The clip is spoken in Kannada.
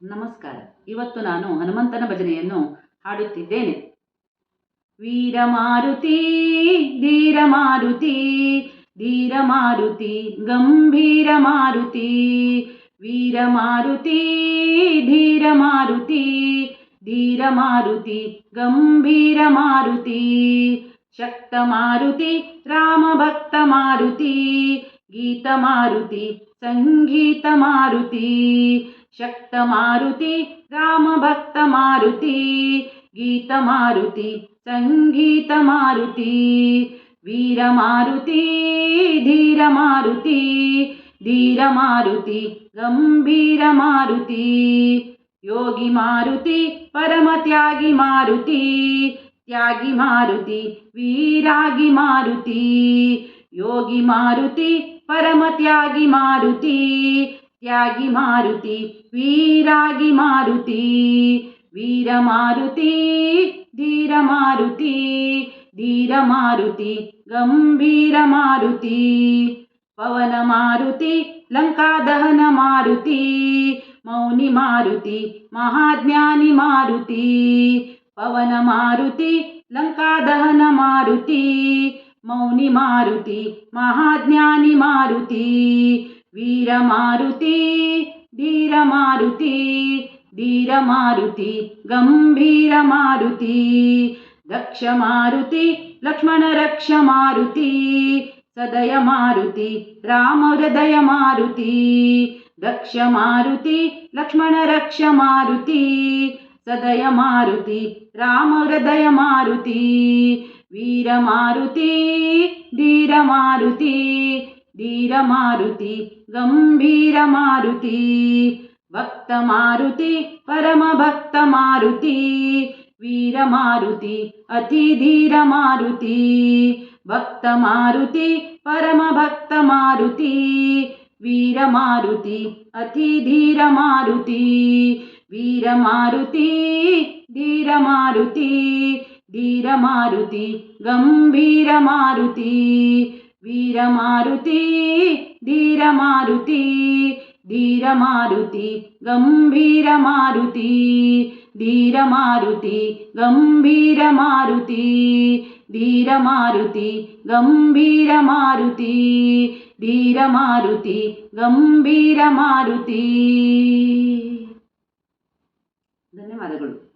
ನಮಸ್ಕಾರ. ಇವತ್ತು ನಾನು ಹನುಮಂತನ ಭಜನೆಯನ್ನು ಹಾಡುತ್ತಿದ್ದೇನೆ. ವೀರಮಾರುತಿ ಧೀರ ಮಾರುತಿ ಧೀರ ಮಾರುತಿ ಗಂಭೀರ ಮಾರುತಿ ವೀರ ಮಾರುತಿ ಧೀರ ಮಾರುತಿ ಧೀರ ಮಾರುತಿ ಗಂಭೀರ ಮಾರುತಿ ಶಕ್ತ ಮಾರುತಿ ರಾಮ ಭಕ್ತ ಮಾರುತಿ ಗೀತ ಮಾರುತಿ ಸಂಗೀತ ಮಾರುತಿ, ಶಕ್ತ ಮಾರುತಿ, ರಾಮ ಭಕ್ತ ಮಾರುತಿ, ಗೀತ ಮಾರುತಿ, ಸಂಗೀತ ಮಾರುತಿ, ವೀರ ಮಾರುತಿ, ಧೀರ ಮಾರುತಿ ಧೀರ ಮಾರುತಿ, ಗಂಭೀರ ಮಾರುತಿ, ಯೋಗಿ ಮಾರುತಿ, ಪರಮ ತ್ಯಾಗಿ ಮಾರುತಿ ತ್ಯಾಗಿ ಮಾರುತಿ, ವೀರಾಗಿ ಮಾರುತಿ ಯೋಗಿ ಮಾರುತಿ ಪರಮ ತ್ಯಾಗಿ ಮಾರುತಿ ತ್ಯಾಗಿ ಮಾರುತಿ ವೀರಾಗಿ ಮಾರುತಿ ವೀರ ಮಾರುತಿ ಧೀರ ಮಾರುತಿ ಧೀರ ಮಾರುತಿ ಗಂಭೀರ ಮಾರುತಿ ಪವನ ಮಾರುತಿ ಲಂಕಾದಹನ ಮಾರುತಿ ಮೌನಿ ಮಾರುತಿ ಮಹಾಜ್ಞಾನಿ ಮಾರುತಿ ಪವನ ಮಾರುತಿ ಲಂಕಾದಹನ ಮಾರುತಿ ಮೌನಿ मौनि मारुति महाज्ञानि मारुति वीरमारुति धीरमारुति धीरमारुति गम्भीरमारुति दक्षमारुति लक्ष्मणरक्षमारुति सदयमारुति रामहृदयमारुति दक्षमारुति लक्ष्मणरक्षमारुति सदयमारुति रामहृदयमारुति ಸದಯ ಮಾರುತಿ ರಾಮ ಹೃದಯ ಮಾರುತಿ ದಕ್ಷ ಮಾರುತಿ ಲಕ್ಷ್ಮಣ ರಕ್ಷ ಮಾರುತಿ ಸದಯ ಮಾರುತಿ ರಾಮ ಹೃದಯ ಮಾರುತಿ ವೀರ ಮಾರುತಿ ಧೀರ ಮಾರುತಿ ಧೀರ ಮಾರುತಿ ಗಂಭೀರ ಮಾರುತಿ ಭಕ್ತ ಮಾರುತಿ ಪರಮ ಭಕ್ತ ಮಾರುತಿ ವೀರ ಮಾರುತಿ ಅತಿ ಧೀರ ಮಾರುತಿ ಭಕ್ತ ಮಾರುತಿ ಪರಮ ಭಕ್ತ ಮಾರುತಿ ವೀರ ಮಾರುತಿ ಅತಿ ಧೀರ ಮಾರುತಿ ವೀರ ಮಾರುತಿ ಧೀರ ಮಾರುತಿ ಧೀರ ಮಾರುತಿ ಗಂಭೀರ ಮಾರುತಿ ವೀರ ಮಾರುತಿ ಧೀರ ಮಾರುತಿ ಧೀರ ಮಾರುತಿ ಗಂಭೀರ ಮಾರುತಿ ಧೀರ ಮಾರುತಿ ಗಂಭೀರ ಮಾರುತಿ ಧೀರ ಮಾರುತಿ ಗಂಭೀರ ಮಾರುತಿ ಧೀರ ಮಾರುತಿ ಗಂಭೀರ ಮಾರುತಿ ಧನ್ಯವಾದಗಳು.